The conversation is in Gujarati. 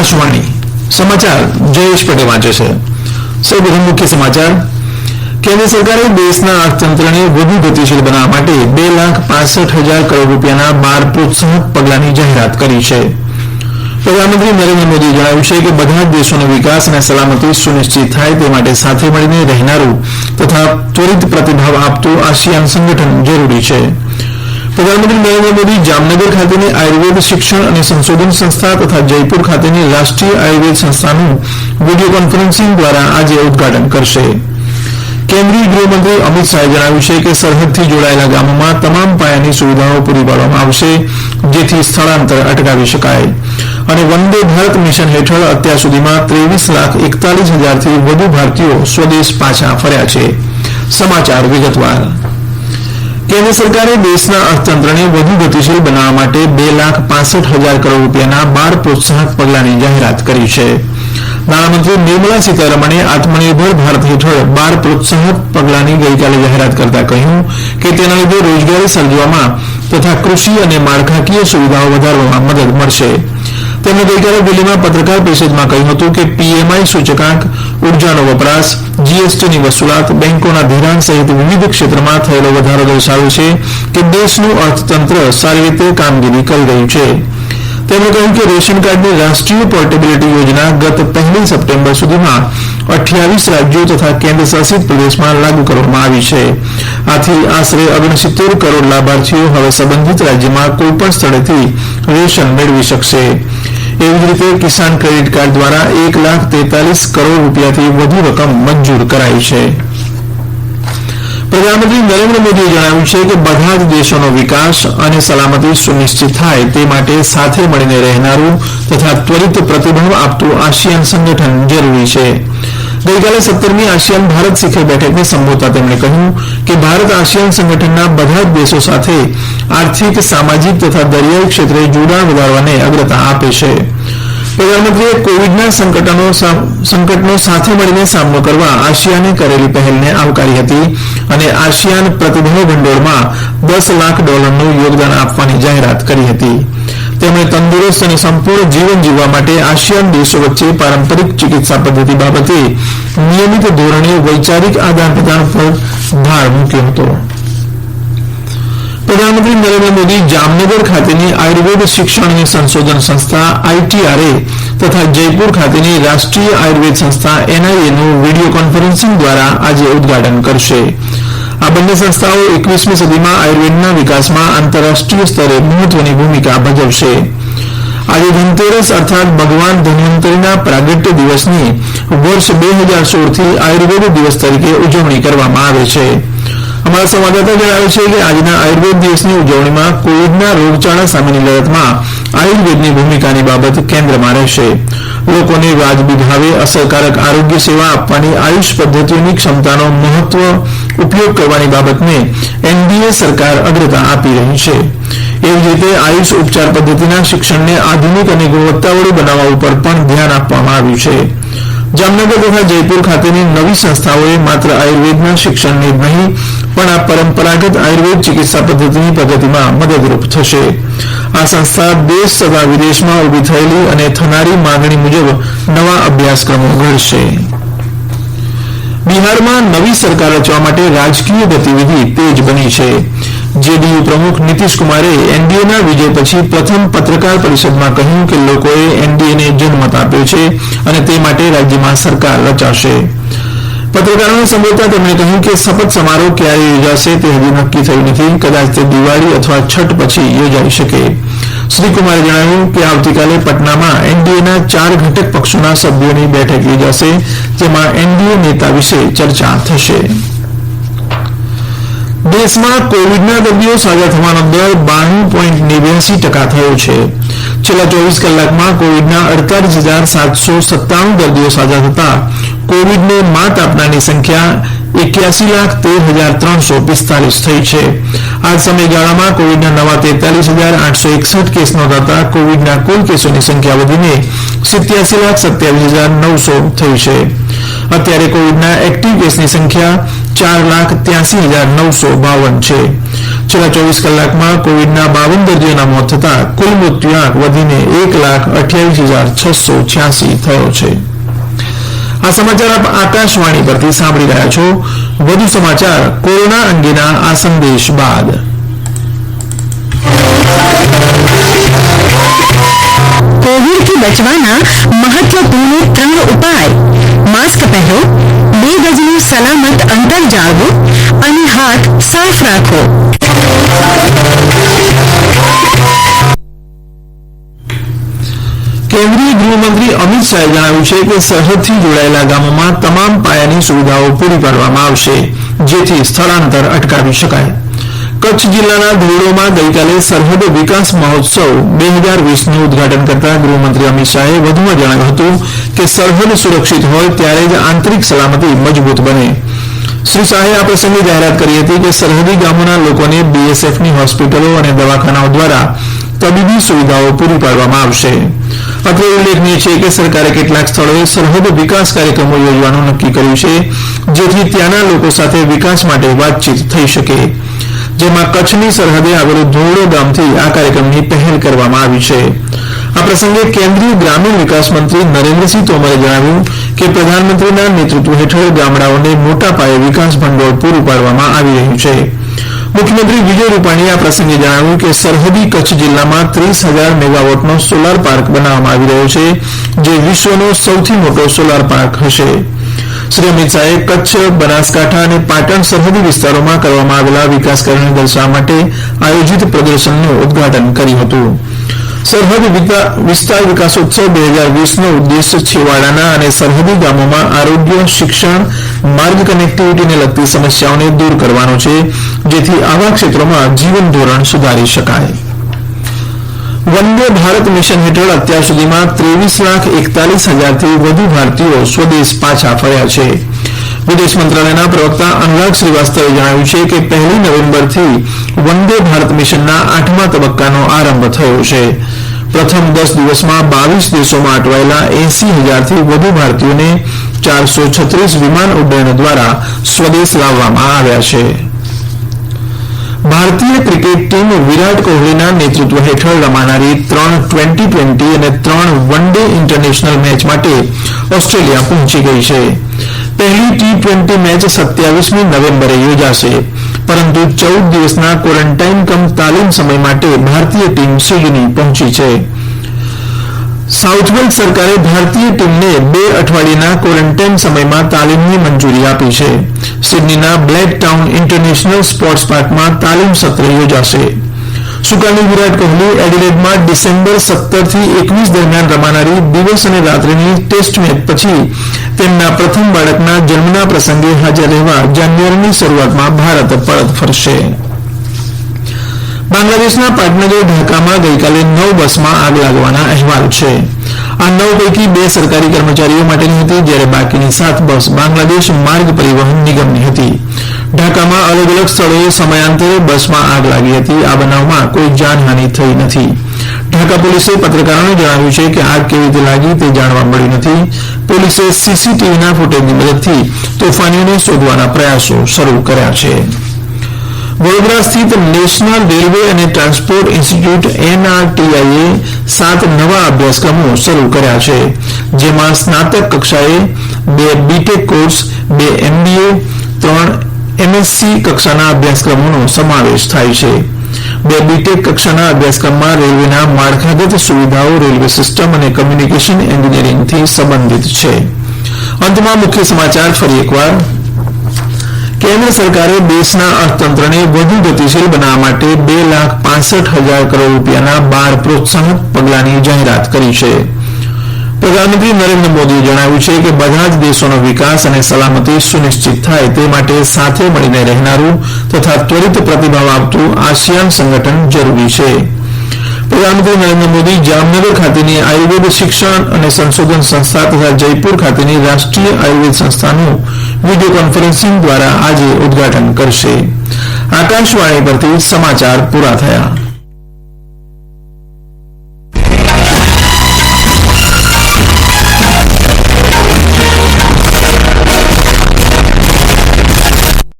આકાશવાણી સમાચાર જયેશ પટેલ વાંચે છે. સૌપ્રથમ મુખ્ય સમાચાર. કેન્દ્ર સરકારે દેશના અર્થતંત્રને વધુ ગતિશીલ બનાવવા માટે બે લાખ પાસઠ હજાર કરોડ રૂપિયાના બાર પ્રોત્સાહક પગલાંની જાહેરાત કરી છે. પ્રધાનમંત્રી નરેન્દ્ર મોદીએ જણાવ્યું છે કે બધા જ દેશોનો વિકાસ અને સલામતી સુનિશ્ચિત થાય તે માટે સાથે મળીને રહેનારું તથા ત્વરિત પ્રતિભાવ આપતું આસિયાન સંગઠન જરૂરી છે. પ્રધાનમંત્રી નરેન્દ્ર મોદી જામનગર ખાતેની આયુર્વેદ શિક્ષણ અને સંશોધન સંસ્થા તથા જયપુર ખાતેની રાષ્ટ્રીય આયુર્વેદ સંસ્થાનું વીડિયો કોન્ફરન્સિંગ દ્વારા આજે ઉદઘાટન કરશે. કેન્દ્રીય ગૃહમંત્રી અમિત શાહે જણાવ્યું છે કે સરહદથી જોડાયેલા ગામોમાં તમામ પાયાની સુવિધાઓ પૂરી પાડવામાં આવશે, જેથી સ્થળાંતર અટકાવી શકાય. અને વંદે ભારત મિશન હેઠળ અત્યાર સુધીમાં ત્રેવીસ લાખ એકતાલીસ હજારથી વધુ ભારતીયો સ્વદેશ પાછા ફર્યા છે. સમાચાર વિગતવાર. કેન્દ્ર સરકારે દેશના અર્થતંત્રને વધુ ગતિશીલ બનાવવા માટે બે લાખ પાંસઠ હજાર કરોડ રૂપિયાના બાર પ્રોત્સાહક પગલાંની જાહેરાત કરી છે. નાણામંત્રી નિર્મલા સીતારમણે આત્મનિર્ભર ભારત હેઠળ બાર પ્રોત્સાહક પગલાંની ગઈકાલે જાહેરાત કરતા કહ્યું કે તેના લીધે રોજગારી સર્જવામાં તથા કૃષિ અને માળખાકીય સુવિધાઓ વધારવામાં મદદ મળશે. તેમણે ગઈકાલે દિલ્હીમાં પત્રકાર પરિષદમાં કહ્યું હતું કે પીએમઆઈ સૂચકાંક, ઉર્જાનો વપરાશ, જીએસટીની વસૂલાત બેન્કોના ધિરાણ સહિત વિવિધ ક્ષેત્રમાં થયેલો વધારો દર્શાવે છે કે દેશનું અર્થતંત્ર સારી રીતે કામગીરી કરી રહ્યું છે. તેમણે કહ્યું કે રેશન રાષ્ટ્રીય પોર્ટેબિલિટી યોજના ગત પહેલી સપ્ટેમ્બર સુધીમાં અઠ્યાવીસ રાજ્યો તથા કેન્દ્ર શાસિત પ્રદેશમાં લાગુ કરવામાં આવી છે. આથી આશરે ઓગણસિત્તેર કરોડ લાભાર્થીઓ હવે સંબંધિત રાજ્યમાં કોઈપણ સ્થળેથી રેશન મેળવી શકશે. એવી જ રીતે કિસાન ક્રેડિટ કાર્ડ દ્વારા એક લાખ તેતાલીસ કરોડ રૂપિયાથી વધુ રકમ મંજૂર કરાઈ છે. પ્રધાનમંત્રી નરેન્દ્ર મોદીએ જણાવ્યું છે કે બધા જ દેશોનો વિકાસ અને સલામતી સુનિશ્ચિત થાય તે માટે સાથે મળીને રહેનારું તથા ત્વરિત પ્રતિભાવ આપતું આસિયાન સંગઠન જરૂરી છે. ગઈકાલે સત્તરમી આસિયાન ભારત શિખર બેઠકને સંબોધતા તેમણે કહ્યું કે ભારત આસિયાન સંગઠનના બધા જ દેશો સાથે આર્થિક, સામાજિક તથા દરિયાઈ ક્ષેત્રે જોડાણ વધારવાને અગ્રતા આપે છે. પ્રધાનમંત્રીએ કોવિડના સંકટનો સાથે મળીને સામનો કરવા આસિયાને કરેલી પહેલને આવકારી હતી અને આસિયાન પ્રતિભાવ ભંડોળમાં દસ લાખ ડોલરનું યોગદાન આપવાની જાહેરાત કરી હતી. તેમણે તંદુરસ્ત અને સંપૂર્ણ જીવન જીવવા માટે આસિયાન દેશો વચ્ચે પારંપરિક ચિકિત્સા પદ્ધતિ બાબતે નિયમિત ધોરણે વૈચારિક આદાન પ્રદાન પર ભાર મૂક્યો હતો. પ્રધાનમંત્રી નરેન્દ્ર મોદી જામનગર ખાતેની આયુર્વેદ શિક્ષણ અને સંશોધન સંસ્થા આઈટીઆરએ તથા જયપુર ખાતેની રાષ્ટ્રીય આયુર્વેદ સંસ્થા એનઆઈએનું વીડિયો કોન્ફરન્સિંગ દ્વારા આજે ઉદઘાટન કરશે. આ બંને સંસ્થાઓ એકવીસમી સદીમાં આયુર્વેદના વિકાસમાં આંતરરાષ્ટ્રીય સ્તરે મહત્વની ભૂમિકા ભજવશે. આજે ધનતેરસ અર્થાત ભગવાન ધન્વંતરીના પ્રાગટ્ય દિવસની વર્ષ બે હજાર સોળથી આયુર્વેદ દિવસ તરીકે ઉજવણી કરવામાં આવે છે. અમારા સંવાદદાતા જણાવે છે કે આજના આયુર્વેદ દિવસની ઉજવણીમાં કોવિડના રોગચાળા સામેની લડતમાં આયુર્વેદની ભૂમિકાની બાબત કેન્દ્રમાં રહેશે. લોકોને વાજબી ભાવે અસરકારક આરોગ્ય સેવા આપવાની આયુષ પદ્ધતિઓની ક્ષમતાનો મહત્વ ઉપયોગ કરવાની બાબતને એનડીએ સરકાર અગ્રતા આપી રહી છે. એવી જ રીતે આયુષ ઉપચાર પદ્ધતિના શિક્ષણને આધુનિક અને ગુણવત્તાવાળું બનાવવા ઉપર પણ ધ્યાન આપવામાં આવ્યું છે. જામનગર તથા જયપુર ખાતેની નવી સંસ્થાઓએ માત્ર આયુર્વેદના શિક્ષણને જ નહીં, પણ આ પરંપરાગત આયુર્વેદ ચિકિત્સા પદ્ધતિની પ્રગતિમાં મદદરૂપ થશે. આ સંસ્થા દેશ તથા વિદેશમાં ઊભી થયેલી અને થનારી માંગણી મુજબ નવા અભ્યાસક્રમો ઘડશે. બિહારમાં નવી સરકાર રચવા માટે રાજકીય ગતિવિધિ તેજ બની છે. જેડીયુ પ્રમુખ નીતીશકુમારે એનડીએના વિજય પછી પ્રથમ પત્રકાર પરિષદમાં કહ્યું કે લોકોએ એનડીએને જનમત આપ્યો છે અને તે માટે રાજ્યમાં સરકાર રચાશે. પત્રકારોને સંબોધતા તેમણે કહ્યું કે શપથ સમારોહ ક્યારે યોજાશે તે હજી નક્કી થયું નથી. કદાચ તે દિવાળી અથવા છઠ પછી યોજાઈ શકે. શ્રી કુમારે જણાવ્યું કે આવતીકાલે પટનામાં એનડીએના ચાર ઘટક પક્ષોના સભ્યોની બેઠક યોજાશે, જેમાં એનડીએ નેતા વિશે ચર્ચા થશે. દેશમાં કોવિડના દર્દીઓ સાજા થવાનો દર બાણું પોઈન્ટ નેવ્યાસી ટકા થયો છે. છેલ્લા ચોવીસ કલાકમાં કોવિડના અડતાલીસ હજાર સાતસો સત્તાણું દર્દીઓ સાજા થતા કોવિડને માત આપનારની સંખ્યા એક્યાસી લાખ તેર હજાર ત્રણસો પિસ્તાલીસ થઈ છે. આ સમયગાળામાં કોવિડના નવા તેતાલીસ હજાર આઠસો એકસઠ કેસ નોંધાતા કોવિડના કુલ કેસોની સંખ્યા વધીને સિત્યાસી લાખ સત્યાવીસ હજાર નવસો થઈ છે. અત્યારે કોવિડના એક્ટિવ કેસની સંખ્યા ચાર લાખ ત્યાસી હજાર નવસો બાવન છે. છેલ્લા ચોવીસ કલાકમાં કોવિડના બાવન દર્દીઓના મોત થતાં કુલ મૃત્યુઆંક વધીને એક લાખ અઠ્યાવીસ હજાર છસો છ્યાસી થયો છે. આ સમાચાર આપ આકાશવાણી પરથી સાંભળી રહ્યા છો. વધુ સમાચાર કોરોના અંગેના આ સંદેશ બાદ. અમિત શાહે જણાવ્યું છે કે સરહદથી જોડાયેલા ગામોમાં તમામ પાયાની સુવિધાઓ પૂરી પાડવામાં આવશે, જેથી સ્થળાંતર અટકાવી શકાય. કચ્છ જિલ્લાના ધોરડોમાં ગઈકાલે સરહદ વિકાસ મહોત્સવ બે હજાર વીસનું ઉદઘાટન કરતા ગૃહમંત્રી અમિત શાહે વધુમાં જણાવ્યું હતું કે સરહદ સુરક્ષિત હોય ત્યારે જ આંતરિક સલામતી મજબૂત બને. શ્રી શાહે આ પ્રસંગે જાહેરાત કરી હતી કે સરહદી ગામોના લોકોને બીએસએફની હોસ્પિટલો અને દવાખાનાઓ દ્વારા તબીબી સુવિધાઓ પૂરી પાડવામાં આવશે. અત્રે ઉલ્લેખનીય છે કે સરકારે કેટલાક સ્થળોએ સરહદ વિકાસ કાર્યક્રમો યોજવાનું નક્કી કર્યું છે, જેથી ત્યાંના લોકો સાથે વિકાસ માટે વાતચીત થઈ શકે. જેમાં કચ્છની સરહદે આવેલું ધોરડો ગામથી આ કાર્યક્રમની પહેલ કરવામાં આવી છે. આ પ્રસંગે કેન્દ્રીય ગ્રામીણ વિકાસ મંત્રી નરેન્દ્રસિંહ તોમરે જણાવ્યું કે પ્રધાનમંત્રીના નેતૃત્વ હેઠળ ગામડાઓને મોટા પાયે વિકાસ ભંડોળ પૂરું પાડવામાં આવી રહ્યું છે. મુખ્યમંત્રી વિજય રૂપાણીએ આ પ્રસંગે જણાવ્યું કે સરહદી કચ્છ જિલ્લામાં ત્રીસ હજાર મેગાવોટનો સોલાર પાર્ક બનાવવામાં આવી રહ્યો છે, જે વિશ્વનો સૌથી મોટો સોલાર પાર્ક હશે. શ્રી અમિત શાહે કચ્છ, બનાસકાંઠા અને પાટણ સરહદી વિસ્તારોમાં કરવામાં આવેલા વિકાસકાર્યોને દર્શાવવા માટે આયોજિત પ્રદર્શનનું ઉદઘાટન કર્યું હતું. સરહદ વિસ્તાર વિકાસોત્સવ બે હજાર વીસનો ઉદ્દેશ છેવાડાના અને સરહદી ગામોમાં આરોગ્ય, શિક્ષણ, માર્ગ કનેક્ટિવિટીને લગતી સમસ્યાઓને દૂર કરવાનો છે, જેથી આવા ક્ષેત્રોમાં જીવન ધોરણ સુધારી શકાય. વંદે ભારત મિશન હેઠળ અત્યાર સુધીમાં ત્રેવીસ લાખ એકતાલીસ હજારથી વધુ ભારતીયો સ્વદેશ પાછા ફર્યા છે. વિદેશ મંત્રાલયના પ્રવક્તા અનુરાગ શ્રીવાસ્તવે જણાવ્યું છે કે પહેલી નવેમ્બરથી વંદે ભારત મિશનના આઠમા તબક્કાનો આરંભ થયો છે. પ્રથમ દસ દિવસમાં બાવીસ દેશોમાં અટવાયેલા એસી હજારથી વધુ ભારતીયોને ચારસો છત્રીસ વિમાન ઉડ્ડયનો દ્વારા સ્વદેશ લાવવામાં આવ્યા છે. ભારતીય ક્રિકેટ ટીમ વિરાટ કોહલીના નેતૃત્વ હેઠળ રમાનારી ત્રણ ટ્વેન્ટી ટ્વેન્ટી અને ત્રણ વન ડે ઇન્ટરનેશનલ મેચ માટે ઓસ્ટ્રેલિયા પહોંચી ગઈ છે. પહેલી ટી ટ્વેન્ટી મેચ સત્યાવીસમી નવેમ્બરે યોજાશે. પરંતુ ચૌદ દિવસના ક્વોરન્ટાઇન કમ તાલીમ સમય માટે ભારતીય ટીમ સિડની પહોંચી છે. સાઉથવેલ્સ સરકારે ભારતીય ટીમને બે અઠવાડિયાના ક્વોરન્ટાઇન સમયમાં તાલીમની મંજૂરી આપી છે. સિડનીના બ્લેક ટાઉન ઇન્ટરનેશનલ સ્પોર્ટ્સ પાર્કમાં તાલીમ સત્ર યોજાશે. સુકાની વિરાટ કોહલી એડિલેડમાં ડિસેમ્બર સત્તરથી એકવીસ દરમિયાન રમાનારી દિવસ અને રાત્રિની ટેસ્ટ મેચ પછી તેમના પ્રથમ બાળકના જન્મના પ્રસંગે હાજર રહેવા જાન્યુઆરીની શરૂઆતમાં ભારત પરત ફરશે. બાંગ્લાદેશના પાટનગર ઢાકામાં ગઈકાલે નવ બસમાં આગ લાગવાના અહેવાલ છે. આ નવ પૈકી બે સરકારી કર્મચારીઓ માટેની હતી, જ્યારે બાકીની સાત બસ બાંગ્લાદેશ માર્ગ પરિવહન નિગમની હતી. ઢાકામાં અલગ અલગ સ્થળોએ સમયાંતરે બસમાં આગ લાગી હતી. આ બનાવમાં કોઈ જાનહાનિ થઈ નથી. ઢાકા પોલીસે પત્રકારોને જણાવ્યું છે કે આગ કેવી રીતે લાગી તે જાણવા મળ્યું નથી. પોલીસે સીસીટીવીના ફૂટેજની મદદથી તોફાનીઓને શોધવાના પ્રયાસો શરૂ કર્યા છે. વડોદરા સ્થિત નેશનલ રેલવે અને ટ્રાન્સપોર્ટ ઇન્સ્ટિટ્યૂટ એનઆરટીઆઈએ સાત નવા અભ્યાસક્રમો શરૂ કર્યા છે, જેમાં સ્નાતક કક્ષાએ બે બીટેક કોર્સ બે એમબીએ ત્રણ એમએસસી કક્ષાના અભ્યાસક્રમોનો સમાવેશ થાય છે. બે બીટેક કક્ષાના અભ્યાસક્રમમાં રેલવેના માળખાગત સુવિધાઓ રેલવે સિસ્ટમ અને કમ્યુનિકેશન એન્જિનિયરિંગથી સંબંધિત છે. અંતમાં મુખ્ય સમાચાર ફરી એકવાર. કેન્દ્ર સરકારે દેશના અર્થતંત્રને વધુ ગતિશીલ બનાવવા માટે બે લાખ પાસઠ હજાર કરોડ રૂપિયાના બાર પ્રોત્સાહક પગલાંની જાહેરાત કરી છે. પ્રધાનમંત્રી નરેન્દ્ર મોદીએ જણાવ્યું છે કે બધા જ દેશોનો વિકાસ અને સલામતી સુનિશ્ચિત થાય તે માટે સાથે મળીને રહેનારું તથા ત્વરિત પ્રતિભાવ આપતું આસિયાન સંગઠન જરૂરી છે. પ્રધાનમંત્રી નરેન્દ્ર મોદી જામનગર ખાતેની આયુર્વેદ શિક્ષણ અને સંશોધન સંસ્થા તથા જયપુર ખાતેની રાષ્ટ્રીય આયુર્વેદ સંસ્થાનું વીડિયો કોન્ફરન્સિંગ દ્વારા આજે ઉદઘાટન કરશે. આકાશવાણી પરથી સમાચાર પૂરા થયા.